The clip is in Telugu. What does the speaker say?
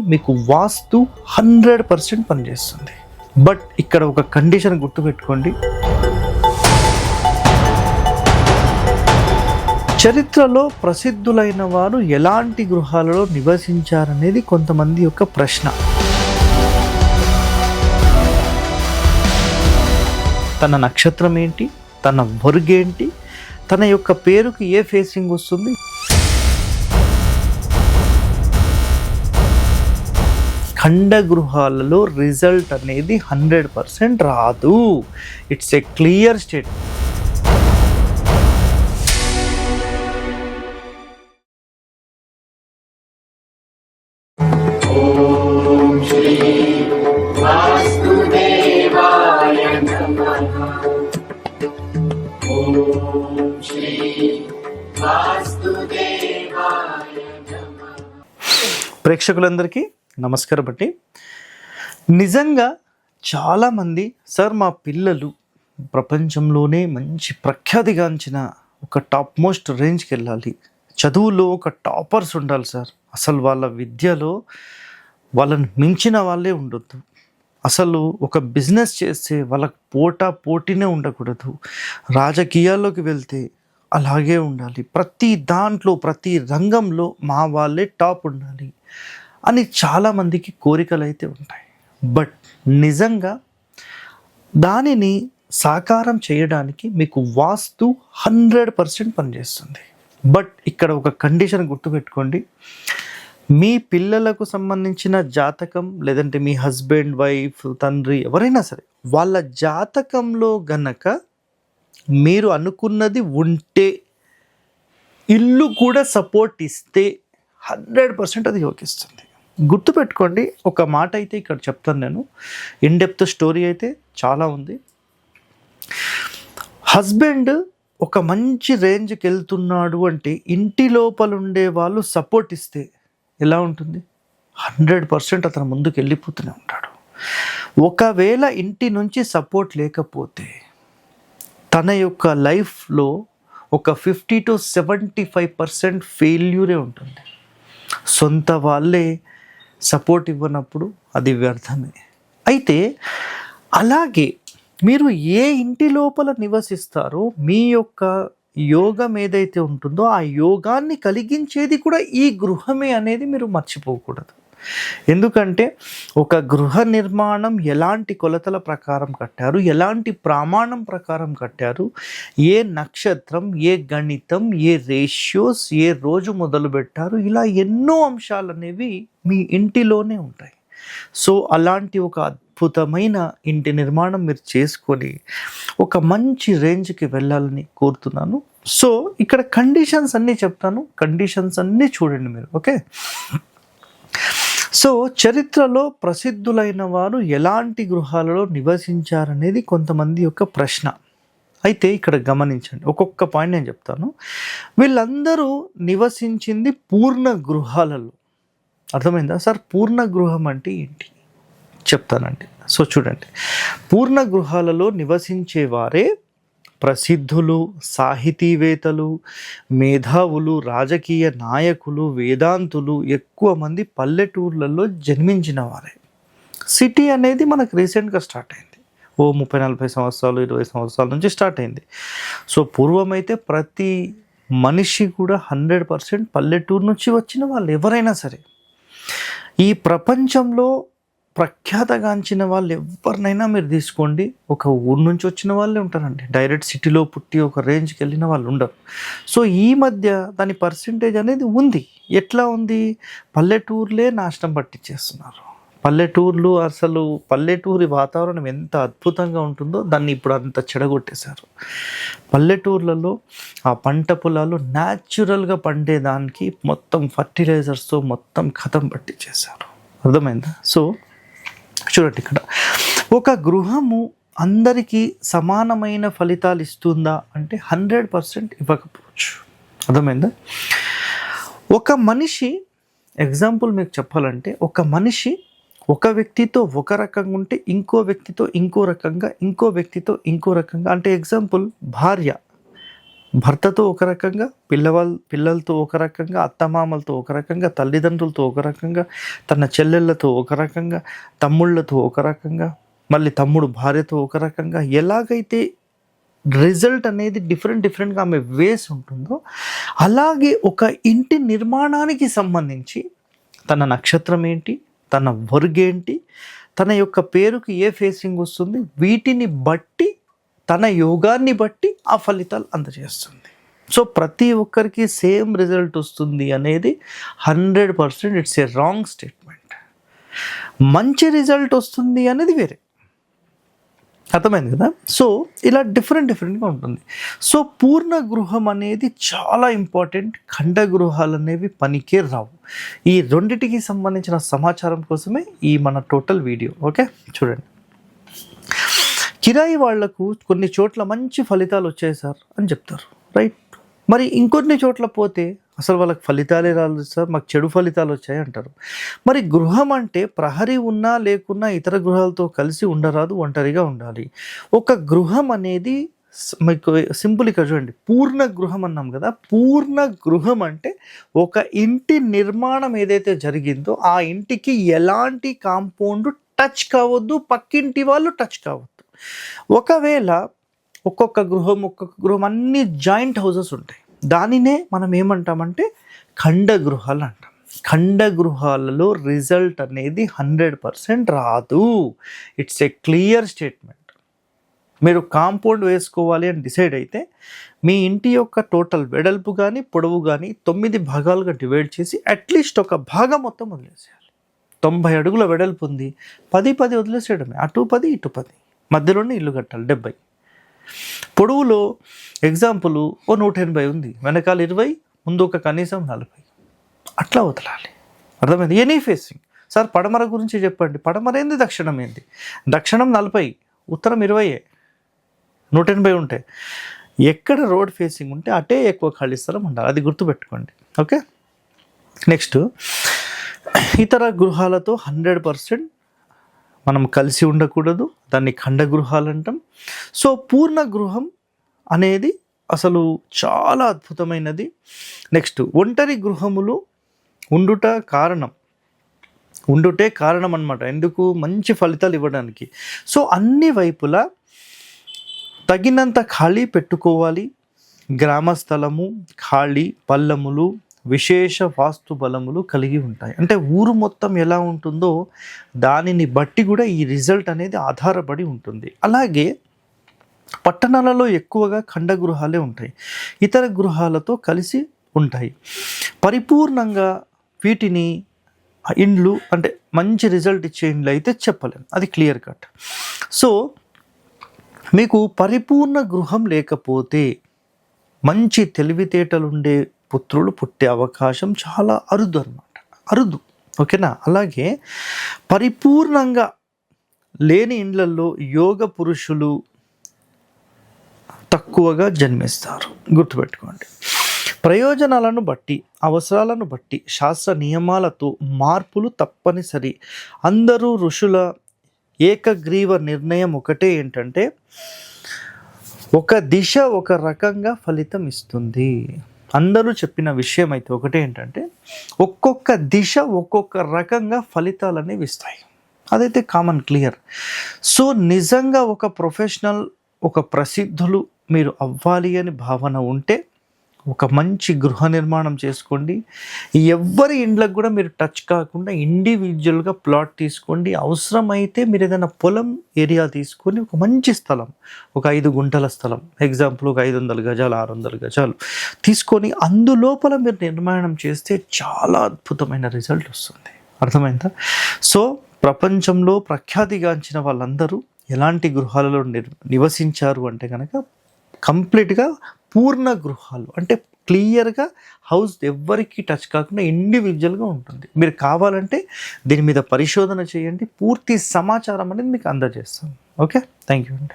మీకు వాస్తు హండ్రెడ్ పర్సెంట్ పనిచేస్తుంది. బట్ ఇక్కడ ఒక కండిషన్ గుర్తుపెట్టుకోండి. చరిత్రలో ప్రసిద్ధులైన వారు ఎలాంటి గృహాలలో నివసించారనేది కొంతమంది యొక్క ప్రశ్న. తన నక్షత్రం ఏంటి తన వర్గేంటి? తన యొక్క పేరుకి ఏ ఫేసింగ్ వస్తుంది? ఖండగృహాలలో రిజల్ట్ అనేది హండ్రెడ్ పర్సెంట్ రాదు. ఇట్స్ ఏ క్లియర్ స్టేట్ ప్రేక్షకులందరికీ నమస్కారం అండి. నిజంగా చాలామంది సార్ మా పిల్లలు ప్రపంచంలోనే మంచి ప్రఖ్యాతిగాంచిన ఒక టాప్ మోస్ట్ రేంజ్కి వెళ్ళాలి. చదువులో ఒక టాపర్స్ ఉండాలి సార్. అసలు వాళ్ళ విద్యలో వాళ్ళని మించిన వాళ్ళే ఉండొద్దు. అసలు ఒక బిజినెస్ చేస్తే వాళ్ళకి పోటా పోటీనే ఉండకూడదు. రాజకీయాల్లోకి వెళ్తే అలాగే ఉండాలి. ప్రతి దాంట్లో ప్రతి రంగంలో మా వాళ్ళే టాప్ ఉండాలి. అని చాలామందికి కోరికలు అయితే ఉంటాయి. బట్ నిజంగా దానిని సాకారం చేయడానికి మీకు వాస్తు హండ్రెడ్ పర్సెంట్ పనిచేస్తుంది. బట్ ఇక్కడ ఒక కండిషన్ గుర్తుపెట్టుకోండి. మీ పిల్లలకు సంబంధించిన జాతకం లేదంటే మీ హస్బెండ్ వైఫ్ తండ్రి ఎవరైనా సరే వాళ్ళ జాతకంలో గనక మీరు అనుకున్నది ఉంటే ఇల్లు కూడా సపోర్ట్ ఇస్తే హండ్రెడ్ పర్సెంట్ అది యోగిస్తుంది గుర్తుపెట్టుకోండి ఒక మాట అయితే ఇక్కడ చెప్తాను నేను. ఇన్ డెప్త్ స్టోరీ అయితే చాలా ఉంది. హస్బెండ్ ఒక మంచి రేంజ్కి వెళ్తున్నాడు అంటే ఇంటి లోపల ఉండే వాళ్ళు సపోర్ట్ ఇస్తే ఎలా ఉంటుంది? హండ్రెడ్ పర్సెంట్ అతను ముందుకు వెళ్ళిపోతూనే ఉంటాడు. ఒకవేళ ఇంటి నుంచి సపోర్ట్ లేకపోతే తన యొక్క లైఫ్లో ఒక fifty to seventy five percent ఫెయిల్యూరే ఉంటుంది. సొంత వాళ్ళే సపోర్ట్ ఇవ్వనప్పుడు అది వ్యర్థమే. అయితే అలాగే మీరు ఏ ఇంటి లోపల నివసిస్తారో మీ యొక్క యోగం ఏదైతే ఉంటుందో ఆ యోగాన్ని కలిగించేది కూడా ఈ గృహమే అనేది మీరు మర్చిపోకూడదు. ఎందుకంటే ఒక గృహ నిర్మాణం ఎలాంటి కొలతల ప్రకారం కట్టారు ఎలాంటి ప్రమాణం ప్రకారం కట్టారు ఏ నక్షత్రం ఏ గణితం ఏ రేషియోస్ ఏ రోజు మొదలు పెట్టారు ఇలా ఎన్నో అంశాలు అనేవి మీ ఇంటిలోనే ఉంటాయి. సో అలాంటి ఒక అద్భుతమైన ఇంటి నిర్మాణం మీరు చేసుకొని ఒక మంచి రేంజ్కి వెళ్ళాలని కోరుతున్నాను. సో ఇక్కడ కండిషన్స్ అన్నీ చెప్తాను. కండిషన్స్ అన్నీ చూడండి మీరు ఓకే? సో చరిత్రలో ప్రసిద్ధులైన వారు ఎలాంటి గృహాలలో నివసించారనేది కొంతమంది యొక్క ప్రశ్న. అయితే ఇక్కడ గమనించండి ఒక్కొక్క పాయింట్ నేను చెప్తాను. వీళ్ళందరూ నివసించింది పూర్ణ గృహాలలో. అర్థమైందా? సార్ పూర్ణ గృహం అంటే ఏంటి? చెప్తానండి. సో చూడండి పూర్ణ గృహాలలో నివసించేవారే ప్రసిద్ధులు సాహితీవేత్తలు మేధావులు రాజకీయ నాయకులు వేదాంతులు ఎక్కువ మంది పల్లెటూర్లలో జన్మించిన వారే. సిటీ అనేది మనకు రీసెంట్గా స్టార్ట్ అయింది. ఓ ముప్పై నలభై సంవత్సరాలు ఇరవై సంవత్సరాల నుంచి స్టార్ట్ అయింది. సో పూర్వమైతే ప్రతి మనిషి కూడా హండ్రెడ్ పర్సెంట్ పల్లెటూరు నుంచి వచ్చిన వాళ్ళు ఎవరైనా సరే. ఈ ప్రపంచంలో ప్రఖ్యాతగాంచిన వాళ్ళు ఎవరినైనా మీరు తీసుకోండి. ఒక ఊరు నుంచి వచ్చిన వాళ్ళే ఉంటారండి. డైరెక్ట్ సిటీలో పుట్టి ఒక రేంజ్కి వెళ్ళిన వాళ్ళు ఉండరు. సో ఈ మధ్య దాని పర్సంటేజ్ అనేది ఉంది. ఎట్లా ఉంది? పల్లెటూర్లే నాశనం పట్టించేస్తున్నారు. పల్లెటూర్లు అసలు పల్లెటూరి వాతావరణం ఎంత అద్భుతంగా ఉంటుందో దాన్ని ఇప్పుడు అంత చెడగొట్టేశారు. పల్లెటూర్లలో ఆ పంట పొలాలు న్యాచురల్గా పండేదానికి మొత్తం ఫర్టిలైజర్స్తో మొత్తం కథం పట్టించేశారు. అర్థమైందా? సో చూడండి ఇక్కడ. ఒక గృహము అందరికీ సమానమైన ఫలితాలు ఇస్తుందా అంటే హండ్రెడ్ పర్సెంట్ ఇవ్వకపోవచ్చు. అర్థమైందా? ఒక మనిషి ఎగ్జాంపుల్ మీకు చెప్పాలంటే ఒక మనిషి ఒక వ్యక్తితో ఒక రకంగా ఉంటే ఇంకో వ్యక్తితో ఇంకో రకంగా ఇంకో వ్యక్తితో ఇంకో రకంగా. అంటే ఎగ్జాంపుల్ భార్య. భర్తతో ఒక రకంగా పిల్లవాళ్ళ పిల్లలతో ఒక రకంగా అత్తమామలతో ఒక రకంగా తల్లిదండ్రులతో ఒక రకంగా తన చెల్లెళ్ళతో ఒక రకంగా తమ్ముళ్ళతో ఒక రకంగా మళ్ళీ తమ్ముడు భార్యతో ఒక రకంగా ఎలాగైతే రిజల్ట్ అనేది డిఫరెంట్ డిఫరెంట్గా ఆమె వేస్ ఉంటుందో అలాగే ఒక ఇంటి నిర్మాణానికి సంబంధించి తన నక్షత్రం ఏంటి తన వర్గ్ ఏంటి తన యొక్క పేరుకి ఏ ఫేసింగ్ వస్తుంది వీటిని బట్టి తన యోగాన్ని బట్టి ఆ ఫలితాలు అందజేస్తుంది. సో ప్రతి ఒక్కరికి సేమ్ రిజల్ట్ వస్తుంది అనేది hundred percent it's a wrong statement. మంచి రిజల్ట్ వస్తుంది అనేది వేరే. అర్థమైంది కదా? సో ఇలా డిఫరెంట్ డిఫరెంట్గా ఉంటుంది. సో పూర్ణ గృహం అనేది చాలా ఇంపార్టెంట్. ఖండ గృహాలు అనేవి పనికే రావు. ఈ రెండిటికి సంబంధించిన సమాచారం కోసమే ఈ మన టోటల్ వీడియో. ఓకే? చూడండి. కిరాయి వాళ్ళకు కొన్ని చోట్ల మంచి ఫలితాలు వచ్చాయి సార్ అని చెప్తారు. రైట్? మరి ఇంకొన్ని చోట్ల పోతే అసలు వాళ్ళకి ఫలితాలే రాలేదు సార్ మాకు చెడు ఫలితాలు వచ్చాయి అంటారు. మరి గృహం అంటే ప్రహరీ ఉన్నా లేకున్నా ఇతర గృహాలతో కలిసి ఉండరాదు ఒంటరిగా ఉండాలి. ఒక గృహం అనేది మీకు సింపుల్ ఇక్కడ చూడండి. పూర్ణ గృహం అన్నాం కదా పూర్ణ గృహం అంటే ఒక ఇంటి నిర్మాణం ఏదైతే జరిగిందో ఆ ఇంటికి ఎలాంటి కాంపౌండ్ టచ్ కావద్దు పక్కింటి వాళ్ళు టచ్ కావద్దు. ఒకవేళ ఒక్కొక్క గృహం ఒక్కొక్క గృహం అన్ని జాయింట్ హౌసెస్ ఉంటాయి. దానినే మనం ఏమంటామంటే ఖండ గృహాలు అంటాం. ఖండ గృహాలలో రిజల్ట్ అనేది హండ్రెడ్ పర్సెంట్ రాదు. It's a clear statement. మీరు కాంపౌండ్ వేసుకోవాలి అని డిసైడ్ అయితే మీ ఇంటి యొక్క టోటల్ వెడల్పు కానీ పొడవు కానీ తొమ్మిది భాగాలుగా డివైడ్ చేసి అట్లీస్ట్ ఒక భాగం మొత్తం వదిలేసేయాలి. తొంభై అడుగుల వెడల్పు ఉంది. పది పది వదిలేసేయడమే. అటు పది ఇటు పది. మధ్యలోనే ఇల్లు కట్టాలి డెబ్బై. పొడవులో ఎగ్జాంపుల్ ఓ నూట ఎనభై ఉంది. వెనకాల ఇరవై ముందు ఒక కనీసం నలభై. అట్లా వదలాలి. అర్థమైంది? ఎనీ ఫేసింగ్ సార్ పడమర గురించి చెప్పండి. పడమర ఏంది? దక్షిణం ఏంది? దక్షిణం నలభై ఉత్తరం ఇరవయే నూట ఎనభై ఉంటాయి ఎక్కడ రోడ్ ఫేసింగ్ ఉంటే అటే ఎక్కువ ఖాళీ స్థలం ఉండాలి. అది గుర్తుపెట్టుకోండి. ఓకే? నెక్స్ట్. ఇతర గృహాలతో హండ్రెడ్ పర్సెంట్ మనం కలిసి ఉండకూడదు దాన్ని ఖండగృహాలు అంటాం సో పూర్ణ గృహం అనేది అసలు చాలా అద్భుతమైనది. నెక్స్ట్ ఒంటరి గృహములు ఉండుట కారణం. ఉండుటే కారణం అనమాట ఎందుకు? మంచి ఫలితాలు ఇవ్వడానికి. సో అన్ని వైపులా తగినంత ఖాళీ పెట్టుకోవాలి. గ్రామ స్థలము ఖాళీ పల్లములు విశేష వాస్తు బలములు కలిగి ఉంటాయి. అంటే ఊరు మొత్తం ఎలా ఉంటుందో దానిని బట్టి కూడా ఈ రిజల్ట్ అనేది ఆధారపడి ఉంటుంది. అలాగే పట్టణాలలో ఎక్కువగా ఖండ గృహాలే ఉంటాయి. ఇతర గృహాలతో కలిసి ఉంటాయి. పరిపూర్ణంగా వీటిని ఇండ్లు అంటే మంచి రిజల్ట్ ఇచ్చే ఇండ్లు అయితే చెప్పలేము అది క్లియర్ కట్. సో మీకు పరిపూర్ణ గృహం లేకపోతే మంచి తెలివితేటలు ఉండే పుత్రులు పుట్టే అవకాశం చాలా అరుదు అన్నమాట. అరుదు. ఓకేనా? అలాగే పరిపూర్ణంగా లేని ఇండ్లలో యోగ పురుషులు తక్కువగా జన్మిస్తారు. గుర్తుపెట్టుకోండి. ప్రయోజనాలను బట్టి అవసరాలను బట్టి శాస్త్ర నియమాలతో మార్పులు తప్పనిసరి. అందరూ ఋషుల ఏకగ్రీవ నిర్ణయం ఒకటే ఏంటంటే ఒక దిశ ఒక రకంగా ఫలితం ఇస్తుంది. అందరూ చెప్పిన విషయం అయితే ఒకటే ఏంటంటే ఒక్కొక్క దిశ ఒక్కొక్క రకంగా ఫలితాలు అనేవి ఇస్తాయి అదైతే కామన్ క్లియర్ సో నిజంగా ఒక ప్రొఫెషనల్ ఒక ప్రసిద్ధులు మీరు అవ్వాలి అని భావన ఉంటే ఒక మంచి గృహ నిర్మాణం చేసుకోండి. ఎవ్వరి ఇండ్లకు కూడా మీరు టచ్ కాకుండా ఇండివిజువల్గా ప్లాట్ తీసుకోండి. అవసరమైతే మీరు ఏదైనా పొలం ఏరియా తీసుకొని ఒక మంచి స్థలం ఒక ఐదు గుంటల స్థలం ఎగ్జాంపుల్ ఒక ఐదు వందల గజాలు ఆరు వందల గజాలు తీసుకొని అందులోపల మీరు నిర్మాణం చేస్తే చాలా అద్భుతమైన రిజల్ట్ వస్తుంది. అర్థమైందా? సో ప్రపంచంలో ప్రఖ్యాతిగాంచిన వాళ్ళందరూ ఎలాంటి గృహాలలో నిర్ నివసించారు అంటే కనుక కంప్లీట్గా పూర్ణ గృహాలు. అంటే క్లియర్గా హౌస్ ఎవ్వరికి టచ్ కాకుండా ఇండివిజువల్గా ఉంటుంది. మీరు కావాలంటే దీని మీద పరిశోధన చేయండి. పూర్తి సమాచారం అనేది మీకు అందజేస్తాం ఓకే? థ్యాంక్ యూ అండి.